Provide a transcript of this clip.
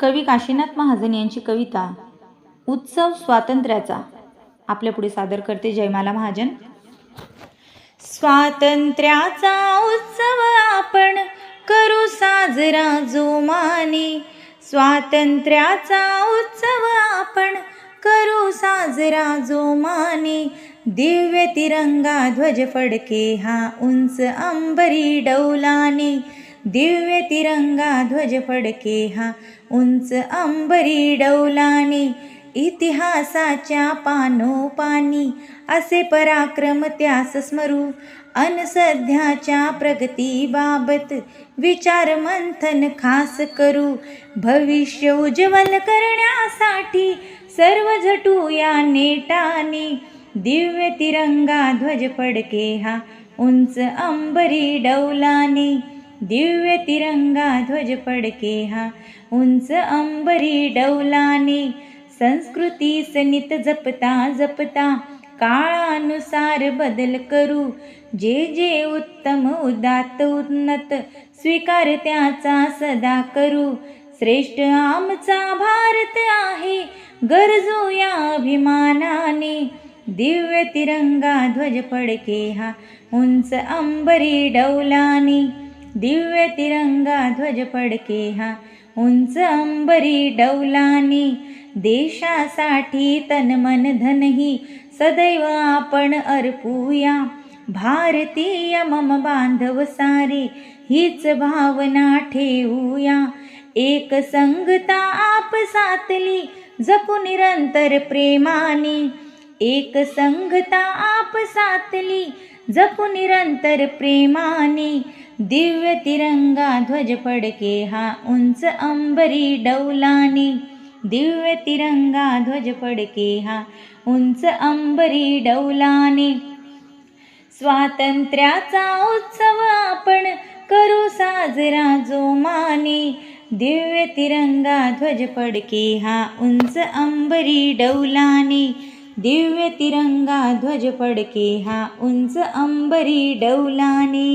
कवी काशीनाथ महाजन यांची कविता उत्सव स्वातंत्र्याचा आपल्यापुढे सादर करते जयमाला महाजन. स्वातंत्र्याचा उत्सव आपण करू साजरा जोमाने. स्वातंत्र्याचा उत्सव आपण करू साजरा जोमाने. दिव्य तिरंगा ध्वज फडके हा उंच अंबरी डौलाने. दिव्य तिरंगा ध्वज फडके हा. उंच अंबरी डौलाने इतिहासाच्या पानोपानी. असे पराक्रम त्यास स्मरू. अन सध्याच्या प्रगतीबाबत विचार मंथन खास करू. भविष्य उज्ज्वल करण्यासाठी सर्व झटू या नेटाने. दिव्य तिरंगा ध्वज फडके हा. उंच अंबरी डौलाने दिव्य तिरंगा ध्वज पडके हा. उंच अंबरी डौलाने संस्कृतीस नित जपता जपता. काळानुसार बदल करू. जे जे उत्तम उदात्त उन्नत स्वीकार त्याचा सदा करू. श्रेष्ठ आमचा भारत आहे गरजू या अभिमानाने. दिव्य तिरंगा ध्वज पडके हा. उंच अंबरी डौलाने दिव्य तिरंगा ध्वज फडके हा. उंच अंबरी डौलाने देशासाठी तन मन धनही सदैव आपण अर्पूया. भारतीय मम बांधव सारे हीच भावना ठेवूया. एक संगता आप सातली जपू निरंतर प्रेमाने. एक संगता आप सातली जपू निरंतर प्रेमाने दिव्य तिरंगा ध्वज फडके हा उंच अंबरी डौलाने. दिव्य तिरंगा ध्वज फडके हा उंच अंबरी डौलाने. स्वातंत्र्याचा उत्सव आपण करू साजरा जोमाने. दिव्य तिरंगा ध्वज फडके हा उंच अंबरी डौलाने. दिव्य तिरंगा ध्वज फडके हा उंच अंबरी डौलाने.